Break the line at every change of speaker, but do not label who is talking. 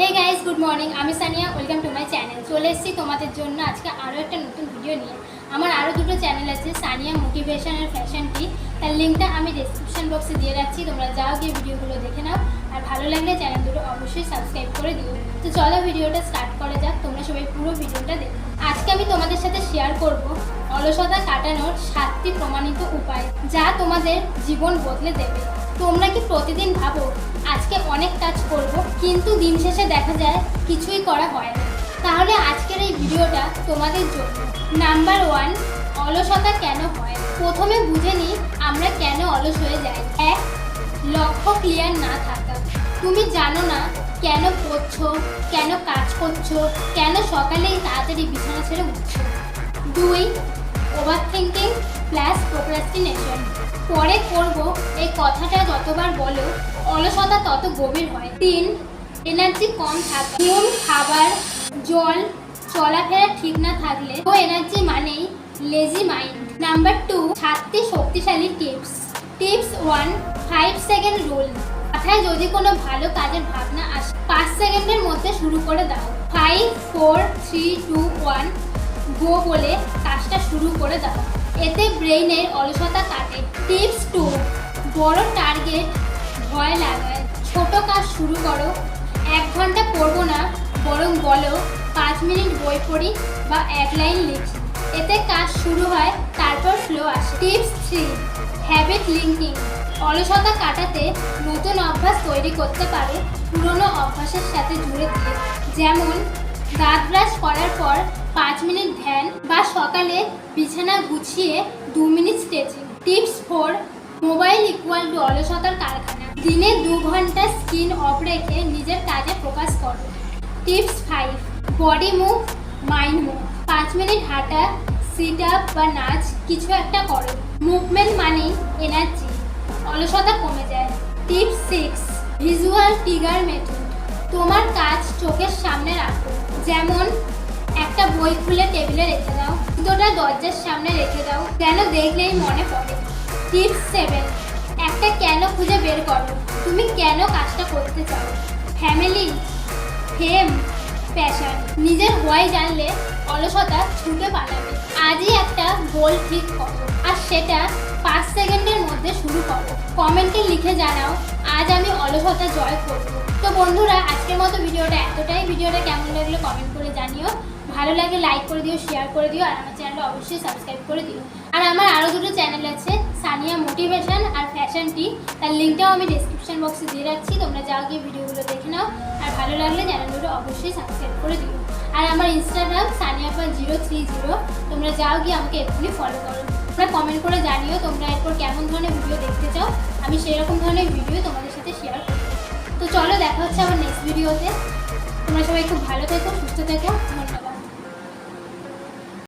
Hey guys good morning আমি Sania welcome to my channel চলে এসেছি তোমাদের জন্য আজকে আরও একটা নতুন ভিডিও নিয়ে। আমার আরও দুটো চ্যানেল আছে, সানিয়া মোটিভেশন আর ফ্যাশন টি তার লিঙ্কটা আমি ডিসক্রিপশন বক্সে দিয়ে রাখছি, তোমরা যাও গিয়ে ভিডিওগুলো দেখে নাও। আর ভালো লাগলে চ্যানেল দুটো অবশ্যই সাবস্ক্রাইব করে দিও। তো চলো ভিডিওটা স্টার্ট করা যাক, তোমরা সবাই পুরো ভিডিওটা দেখো। আজকে আমি তোমাদের সাথে শেয়ার করব অলসতা কাটানোর সাতটি প্রমাণিত উপায় যা তোমাদের জীবন বদলে দেবে। তোমরা কি প্রতিদিন ভাবো, আজকে অনেক কাজ করব, কিন্তু দিন শেষে দেখা যায় কিছুই করা হয় না? তাহলে আজকের এই ভিডিওটা তোমাদের জন্য। নাম্বার ওয়ান অলসতা কেন হয়? প্রথমে বুঝে নিই আমরা কেন অলস হয়ে যাই। এক, লক্ষ্য ক্লিয়ার না থাকা। তুমি জানো না কেন পড়ছো, কেন কাজ করছ, কেন সকালেই তাড়াতাড়ি বিছানা ছেড়ে উঠছো। দুই ওভার থিঙ্কিং প্লাস প্রোক্রাস্টিনেশন পরে করব এই কথাটা যতবার বলো, অলসতা তত গভীর হয়। তিন এনার্জি কম থাকা। ঘুম, খাবার, জল, চলাফেরা ঠিক না থাকলে, ও এনার্জি মানেই লেজি মাইন্ড নাম্বার টু সাতটি শক্তিশালী tips tips one five second rule মাথায় যদি কোনো ভালো কাজের ভাবনা আসে, পাঁচ সেকেন্ডের মধ্যে শুরু করে দাও। Five four three two one go বলে কাজটা শুরু করে দাও। এতে ব্রেইনের অলসতা কাটে। টিপস টু, বড় টার্গেট ভয় লাগায়। ছোট কাজ শুরু করো। এক ঘণ্টা পড়ব না, বরং বলো, পাঁচ মিনিট বই পড়ি বা এক লাইন লিখি। এতে কাজ শুরু হয়, তারপর ফ্লো আসে। টিপস থ্রি হ্যাবিট লিঙ্কিং অলসতা কাটাতে নতুন অভ্যাস তৈরি করতে পারো পুরনো অভ্যাসের সাথে জুড়ে দিয়ে। যেমন দাঁত ব্রাশ করার পর পাঁচ মিনিট ধ্যান বা সকালে বিছানা গুছিয়ে দু minute stretching tips four mobile equal to অলসতার কারখানা। দিনে দু ঘণ্টা স্কিন অফ রেখে নিজের কাজে ফোকাস করো। Tips five body move mind move পাঁচ মিনিট হাঁটা সিট আপ বা নাচ, কিছু একটা করো। মুভমেন্ট মানেই এনার্জি অলসতা কমে যায়। Tips six visual figure method তোমার কাজ চোখের সামনে রাখো। যেমন, একটা বই খুলে টেবিলে রেখে দাও দুটোটা দরজার সামনে রেখে দাও, যেন দেখলেই মনে পড়ে। টিপস সেভেন, একটা কেন খুঁজে বের করো। তুমি কেন কাজটা করতে চাও? ফ্যামিলি, ফেম, প্যাশন, নিজের হোয়াই জানলে অলসতা ছুটে পালাবে। আজই একটা গোল ঠিক করো, আর সেটা পাঁচ সেকেন্ডের মধ্যে শুরু করো। কমেন্টে লিখে জানাও আজ আমি অলসতা জয় করব। তো বন্ধুরা, আজকের মতো ভিডিওটা এতটাই। ভিডিওটা কেমন লাগল কমেন্ট করে জানিও। ভালো লাগে লাইক করে দিও শেয়ার করে দিও, আর আমার চ্যানেলটা অবশ্যই সাবস্ক্রাইব করে দিও। আর আমার আরও দুটো চ্যানেল আছে, সানিয়া মোটিভেশন আর ফ্যাশন টি তার লিঙ্কটাও আমি ডিসক্রিপশন বক্সে দিয়ে রাখছি। তোমরা যাও গিয়ে ভিডিওগুলো দেখে নাও। আর ভালো লাগলে চ্যানেল দুটো অবশ্যই সাবস্ক্রাইব করে দিও। আর আমার Instagram Sania Pal zero three zero তোমরা যাও গিয়ে আমাকে এক্ষুনি ফলো করো। তোমরা কমেন্ট করে জানিও তোমরা এরপর কেমন ধরনের ভিডিও দেখতে চাও। আমি সেই রকম ধরনের ভিডিও তোমাদের সাথে শেয়ার করব। তো চলো দেখা হচ্ছে আবার নেক্সট ভিডিওতে তোমরা সবাই খুব ভালো থেকো, সুস্থ থেকো। ধন্যবাদ।